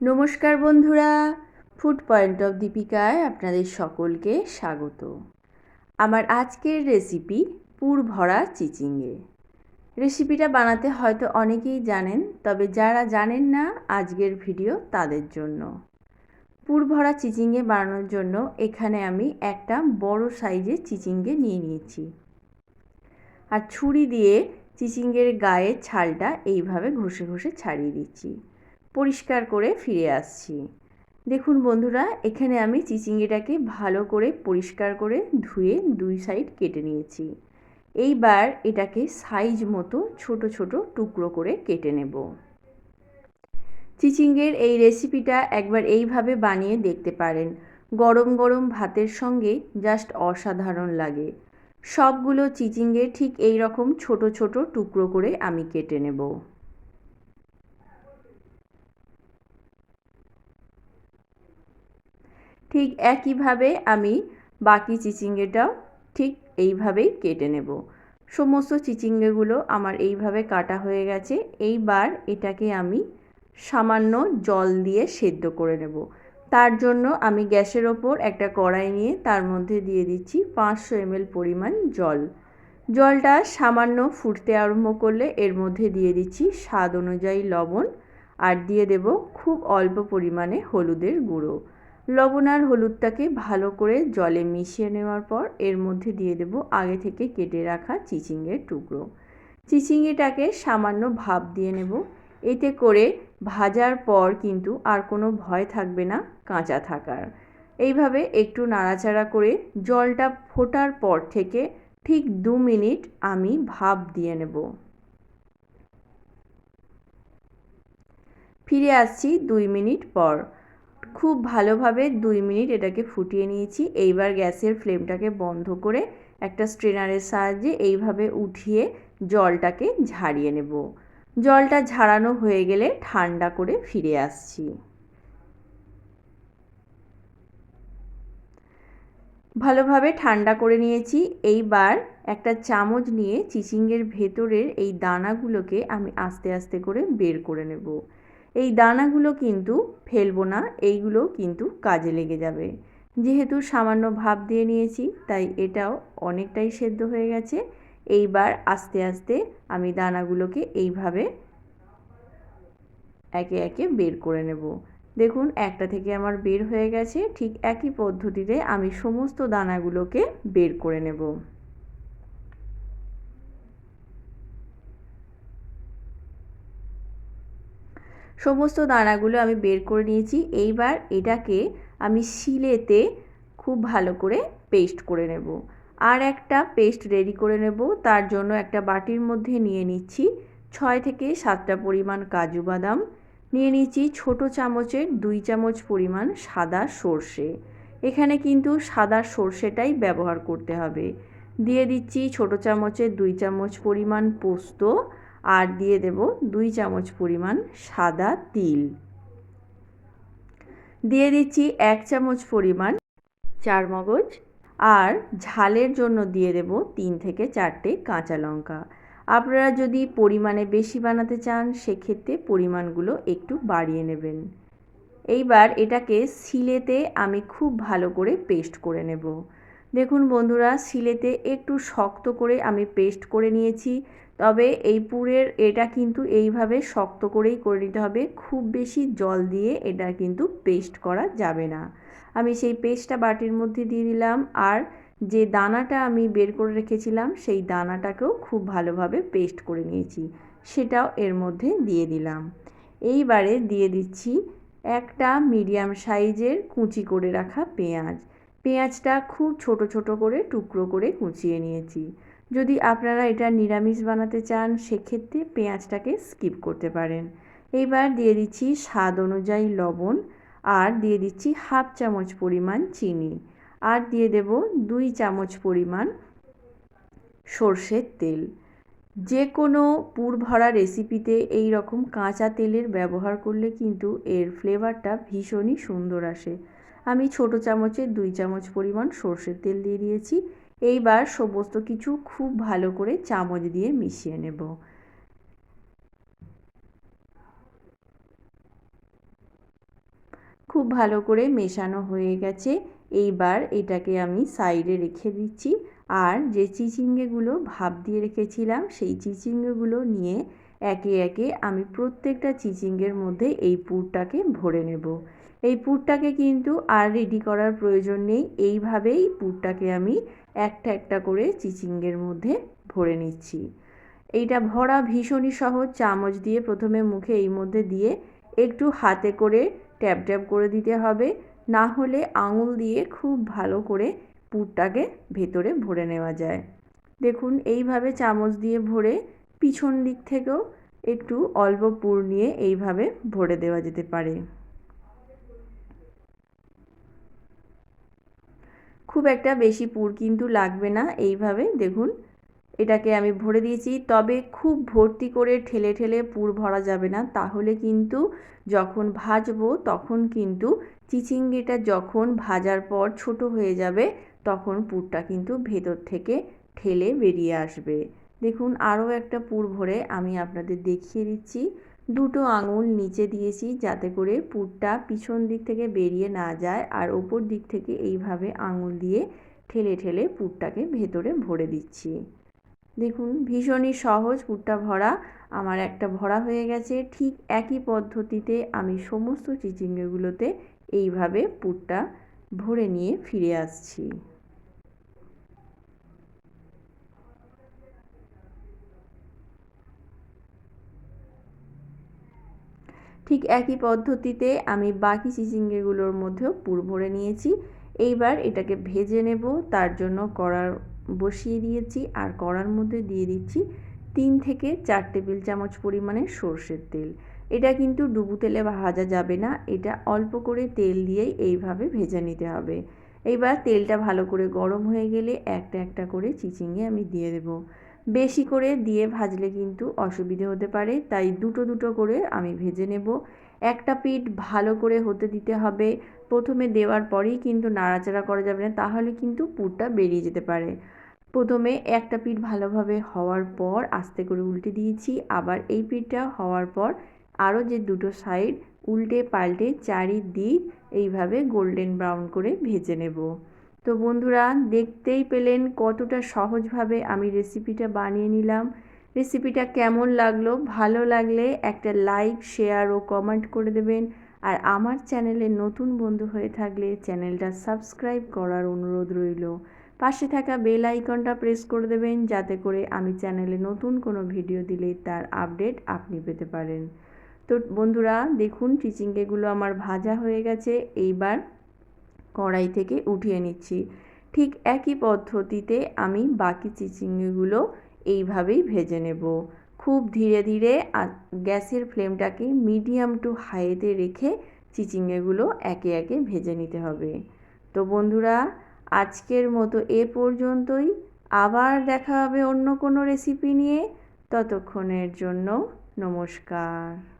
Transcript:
নমস্কার বন্ধুরা food point of দীপিকায় আপনাদের সকলকে স্বাগত। আমার আজকের রেসিপি পুর ভরা চিচিঙ্গে। রেসিপিটা বানাতে হয়তো অনেকেই জানেন, তবে যারা জানেন না, আজকের ভিডিও তাদের জন্য। পুর ভরা চিচিঙ্গে বানানোর জন্য এখানে আমি একটা বড় সাইজের চিচিঙ্গে নিয়ে নিয়েছি। আর ছুরি দিয়ে চিচিঙ্গের গায়ের ছালটা এইভাবে ঘষে ঘষে ছাড়িয়ে দিচ্ছি। পরিষ্কার করে ফিরে আসছি। দেখুন বন্ধুরা, এখানে আমি চিচিঙ্গিটাকে ভালো করে পরিষ্কার করে ধুয়ে দুই সাইড কেটে নিয়েছি। এইবার এটাকে সাইজ মতো ছোট ছোট টুকরো করে কেটে নেব। চিচিঙ্গের এই রেসিপিটা একবার এইভাবে বানিয়ে দেখতে পারেন। গরম গরম ভাতের সঙ্গে জাস্ট অসাধারণ লাগে। সবগুলো চিচিঙ্গে ঠিক এই রকম ছোট ছোট টুকরো করে আমি কেটে নেব। ঠিক একইভাবে আমি বাকি চিচিঙ্গেটাও ঠিক এইভাবেই কেটে নেব। সমস্ত চিচিঙ্গেগুলো আমার এইভাবে কাটা হয়ে গেছে। এইবার এটাকে আমি সামান্য জল দিয়ে সেদ্ধ করে নেব। তার জন্য আমি গ্যাসের ওপর একটা কড়াই নিয়ে তার মধ্যে দিয়ে দিচ্ছি পাঁচশো এমএল পরিমাণ জল। জলটা সামান্য ফুটতে আরম্ভ করলে এর মধ্যে দিয়ে দিচ্ছি স্বাদ অনুযায়ী লবণ আর দিয়ে দেব খুব অল্প পরিমাণে হলুদের গুঁড়ো। লবণ আর হলুদটাকে ভালো করে জলে মিশিয়ে নেওয়ার পর এর মধ্যে দিয়ে দেব আগে থেকে কেটে রাখা চিচিঙ্গের টুকরো। চিচিঙ্গিটাকে সামান্য ভাপ দিয়ে নেব। এতে করে ভাজার পর কিন্তু আর কোনো ভয় থাকবে না কাঁচা থাকার। এইভাবে একটু নাড়াচাড়া করে জলটা ফোটার পর থেকে ঠিক দু মিনিট আমি ভাপ দিয়ে নেব। ফিরে আসছি দুই মিনিট পর। খুব ভালোভাবে দুই মিনিট এটাকে ফুটিয়ে নিয়েছি। এইবার গ্যাসের ফ্লেমটাকে বন্ধ করে একটা স্ট্রেনারের সাহায্যে এইভাবে উঠিয়ে জলটাকে ঝাড়িয়ে নেব। জলটা ঝাড়ানো হয়ে গেলে ঠান্ডা করে ফিরে আসছি। ভালোভাবে ঠান্ডা করে নিয়েছি। এইবার একটা চামচ নিয়ে চিচিঙ্গের ভেতরের এই দানাগুলোকে আমি আস্তে আস্তে করে বের করে নেব। এই দানাগুলো কিন্তু ফেলব না, এইগুলো কিন্তু কাজে লেগে যাবে। যেহেতু সামান্য ভাব দিয়ে নিয়েছি, তাই এটাও অনেকটাই সেদ্ধ হয়ে গেছে। এইবার আস্তে আস্তে আমি দানাগুলোকে এইভাবে একে একে বের করে নেব। দেখুন, একটা থেকে আমার বের হয়ে গেছে। ঠিক একই পদ্ধতিতে আমি সমস্ত দানাগুলোকে বের করে নেব। সমস্ত দানাগুলো আমি বের করে নিয়েছি। এইবার এটাকে আমি শিলেতে খুব ভালো করে পেস্ট করে নেব। আর একটা পেস্ট রেডি করে নেব। তার জন্য একটা বাটির মধ্যে নিয়ে নিচ্ছি ছয় থেকে সাতটা পরিমাণ কাজু বাদাম। নিয়ে নিচ্ছি ছোট চামচের দুই চামচ পরিমাণ সাদা সর্ষে। এখানে কিন্তু সাদা সর্ষেটাই ব্যবহার করতে হবে। দিয়ে দিচ্ছি ছোট চামচের দুই চামচ পরিমাণ পোস্ত। আর দিয়ে দেব দুই চামচ পরিমাণ সাদা তিল। দিয়ে দিচ্ছি এক চামচ পরিমাণ চার মগজ আর ঝালের জন্য দিয়ে দেব তিন থেকে চারটে কাঁচা লঙ্কা। আপনারা যদি পরিমাণে বেশি বানাতে চান, সেক্ষেত্রে পরিমাণগুলো একটু বাড়িয়ে নেবেন। এইবার এটাকে সিলেতে আমি খুব ভালো করে পেস্ট করে নেব। দেখুন বন্ধুরা, সিলেতে একটু শক্ত করে আমি পেস্ট করে নিয়েছি। তবে এই পুরের এটা কিন্তু এইভাবে শক্ত করেই করে নিতে হবে। খুব বেশি জল দিয়ে এটা কিন্তু পেস্ট করা যাবে না। আমি সেই পেস্টটা বাটির মধ্যে দিয়ে দিলাম আর যে দানাটা আমি বের করে রেখেছিলাম সেই দানাটাকেও খুব ভালোভাবে পেস্ট করে নিয়েছি। সেটাও এর মধ্যে দিয়ে দিলাম। এইবারে দিয়ে দিচ্ছি একটা মিডিয়াম সাইজের কুচি করে রাখা পেঁয়াজ। পেঁয়াজটা খুব ছোট ছোট করে টুকরো করে কুচিয়ে নিয়েছি। যদি আপনারা এটা নিরামিষ বানাতে চান, সেক্ষেত্রে পেঁয়াজটাকে স্কিপ করতে পারেন। এইবার দিয়ে দিচ্ছি স্বাদ অনুযায়ী লবণ আর দিয়ে দিচ্ছি হাফ চামচ পরিমাণ চিনি। আর দিয়ে দেব দুই চামচ পরিমাণ সর্ষের তেল। যে কোনো পুর ভরা রেসিপিতে এই রকম কাঁচা তেলের ব্যবহার করলে কিন্তু এর ফ্লেভারটা ভীষণই সুন্দর আসে। আমি ছোট চামচের দুই চামচ পরিমাণ সর্ষের তেল দিয়ে দিয়েছি। এইবার সমস্ত কিছু খুব ভালো করে চামচ দিয়ে মিশিয়ে নেব। খুব ভালো করে মেশানো হয়ে গেছে। এইবার এটাকে আমি সাইডে রেখে দিচ্ছি। আর যে চিচিঙ্গেগুলো ভাপ দিয়ে রেখেছিলাম, সেই চিচিঙ্গেগুলো নিয়ে একে একে আমি প্রত্যেকটা চিচিঙ্গের মধ্যে এই পুরটাকে ভরে নেব। এই পুরটাকে কিন্তু আর রেডি করার প্রয়োজন নেই। এইভাবেই পুরটাকে আমি একটা একটা করে চিচিঙ্গের মধ্যে ভরে নিচ্ছি। এইটা ভরা ভীষণই সহজ। চামচ দিয়ে প্রথমে মুখে এই মধ্যে দিয়ে একটু হাতে করে ট্যাপ ট্যাপ করে দিতে হবে। না হলে আঙুল দিয়ে খুব ভালো করে পুরটাকে ভেতরে ভরে নেওয়া যায়। দেখুন, এইভাবে চামচ দিয়ে ভরে পিছন দিক থেকেও একটু অল্প পুর নিয়ে এইভাবে ভরে দেওয়া যেতে পারে। খুব একটা বেশি পুর কিন্তু লাগবে না, এইভাবে দেখুন। এটাকে আমি ভরে দিয়েছি, তবে খুব ভর্তি করে ঠেলে ঠেলে পুর ভরা যাবে না। তাহলে কিন্তু যখন ভাজবো, তখন কিন্তু চিচিঙ্গিটা যখন ভাজার পর ছোট হয়ে যাবে, তখন পুরটা কিন্তু ভেতর থেকে ঠেলে বেরিয়ে আসবে। দেখুন, আরও একটা পুর ভরে আমি আপনাদের দেখিয়ে দিচ্ছি। দুটো আঙুল নিচে দিয়েছি যাতে করে পুরটা পিছন দিক থেকে বেরিয়ে না যায় আর ওপর দিক থেকে এইভাবে আঙুল দিয়ে ঠেলে ঠেলে পুরটাকে ভেতরে ভরে দিচ্ছি। দেখুন, ভীষণই সহজ পুরটা ভরা। আমার একটা ভরা হয়ে গেছে। ঠিক একই পদ্ধতিতে আমি সমস্ত চিচিঙ্গেগুলোতে এইভাবে পুরটা ভরে নিয়ে ফিরে আসছি। ঠিক একই পদ্ধতিতে আমি বাকি চিচিঙ্গেগুলোর মধ্যেও পুর ভরে নিয়েছি। এইবার এটাকে ভেজে নেব, তার জন্য কড়ার বসিয়ে দিয়েছি আর কড়ার মধ্যে দিয়ে দিচ্ছি তিন থেকে চার টেবিল চামচ পরিমাণে সর্ষের তেল। এটা কিন্তু ডুবু তেলে ভাজা যাবে না, এটা অল্প করে তেল দিয়েই এইভাবে ভেজে নিতে হবে। এইবার তেলটা ভালো করে গরম হয়ে গেলে একটা একটা করে চিচিঙ্গে আমি দিয়ে দেব। বেশি করে দিয়ে ভাজলে কিন্তু অসুবিধে হতে পারে। তাই দুটো দুটো করে আমি ভেজে নেব। একটা পিঠ ভালো করে হতে দিতে হবে। প্রথমে দেওয়ার পরেই কিন্তু নাড়াচাড়া করা যাবে না, তাহলে কিন্তু পুরটা বেরিয়ে যেতে পারে। প্রথমে একটা পিঠ ভালোভাবে হওয়ার পর আস্তে করে উল্টে দিয়েছি। আবার এই পিঠটা হওয়ার পর আরও যে দুটো সাইড উল্টে পাল্টে চারিদিক এইভাবে গোল্ডেন ব্রাউন করে ভেজে নেব। তো বন্ধুরা, দেখতেই পেলেন কতটা সহজভাবে আমি রেসিপিটা বানিয়ে নিলাম। রেসিপিটা কেমন লাগল? ভালো লাগলে একটা লাইক, শেয়ার ও কমেন্ট করে দেবেন। আর আমার চ্যানেলে নতুন বন্ধু হয়ে থাকলে চ্যানেলটা সাবস্ক্রাইব করার অনুরোধ রইল। পাশে থাকা বেল আইকনটা প্রেস করে দেবেন যাতে করে আমি চ্যানেলে নতুন কোনো ভিডিও দিলে তার আপডেট আপনি পেতে পারেন। তো বন্ধুরা, দেখুন, চিচিঙ্গেগুলো আমার ভাজা হয়ে গেছে। এইবার কড়াই থেকে উঠিয়ে নিচ্ছি। ঠিক একই পদ্ধতিতে আমি বাকি চিচিঙ্গেগুলো এইভাবেই ভেজে নেব। খুব ধীরে ধীরে গ্যাসের ফ্লেমটাকে মিডিয়াম টু হাইতে রেখে চিচিঙ্গেগুলো একে একে ভেজে নিতে হবে। তো বন্ধুরা, আজকের মতো এ পর্যন্তই। আবার দেখা হবে অন্য কোনো রেসিপি নিয়ে। ততক্ষণের জন্য নমস্কার।